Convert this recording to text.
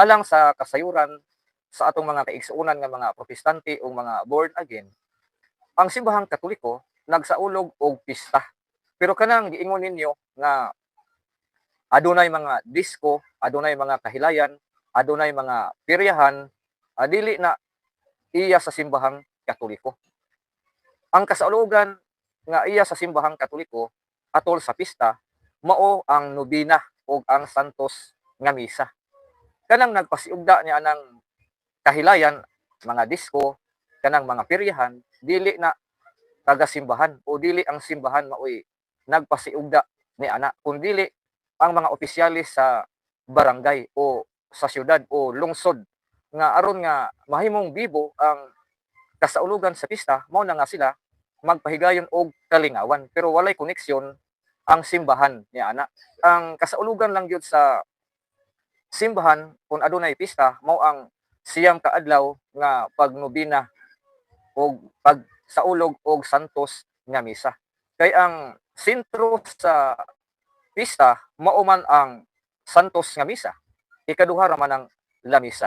alang sa kasayuran sa atong mga kaigsuonan nga mga protestante o mga born again, ang simbahang katoliko nagsaulog og pista. Pero kanang giingon ninyo nga adunay mga disco, adunay mga kahilayan, adunay mga piryahan, ah, dili na iya sa simbahang katoliko. Ang kasaulugan nga iya sa simbahang katoliko atol sa pista mao ang nobina o ang santos nga misa. Kanang nagpasiugda niya ng kahilayan, mga disco, kanang mga piryahan, dili na taga simbahan o dili ang simbahan maoy nagpasiugda ni ana kun dili ang mga opisyalis sa barangay o sa syudad o lungsod. Nga aron nga mahimong bibo ang kasaulugan sa pista mao na nga sila magpahigayon og kalingawan. Pero walay koneksyon ang simbahan ni ana. Ang kasaulugan lang gyud sa simbahan kung adunay pista mao ang siyam ka adlaw nga pagnobina og pagsaulog og santos nga misa. Kay ang sentro sa pista mao man ang santos nga misa. Ikaduha ra man ang lamisa